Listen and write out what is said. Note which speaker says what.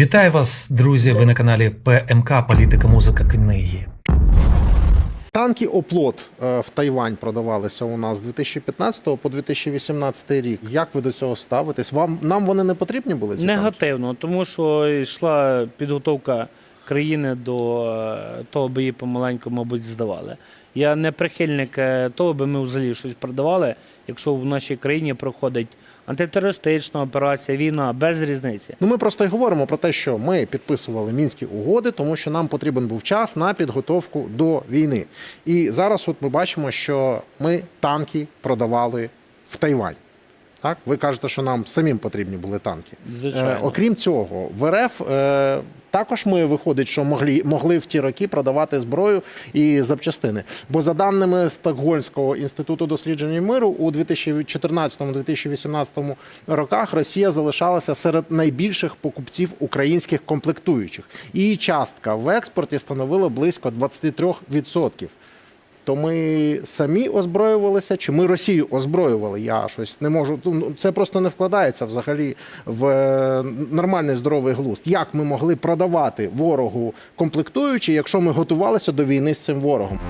Speaker 1: Вітаю вас, друзі! Ви на каналі ПМК Політика, музика, книги.
Speaker 2: Танки оплот е, в Тайвань продавалися у нас з 2015 по 2018 рік. Як ви до цього ставитесь? Вам нам вони не потрібні були ці танки?
Speaker 3: Негативно, тому що йшла підготовка країни до е, того, аби її помаленьку, мабуть, здавали. Я не прихильник е, того, аби ми взагалі щось продавали, якщо в нашій країні проходить антитерористична операція, війна без різниці.
Speaker 2: Ну ми просто й говоримо про те, що ми підписували мінські угоди, тому що нам потрібен був час на підготовку до війни. І зараз, от ми бачимо, що ми танки продавали в Тайвань. Так, ви кажете, що нам самим потрібні були танки.
Speaker 3: Звичайно.
Speaker 2: Е, окрім цього, в РФ е, також ми виходить, що могли, могли в ті роки продавати зброю і запчастини. Бо за даними Стокгольмського інституту дослідження миру, у 2014-2018 роках Росія залишалася серед найбільших покупців українських комплектуючих. Її частка в експорті становила близько 23%. То ми самі озброювалися, чи ми Росію озброювали? Я щось не можу. ну, Це просто не вкладається взагалі в е, нормальний здоровий глузд. Як ми могли продавати ворогу комплектуючі, якщо ми готувалися до війни з цим ворогом?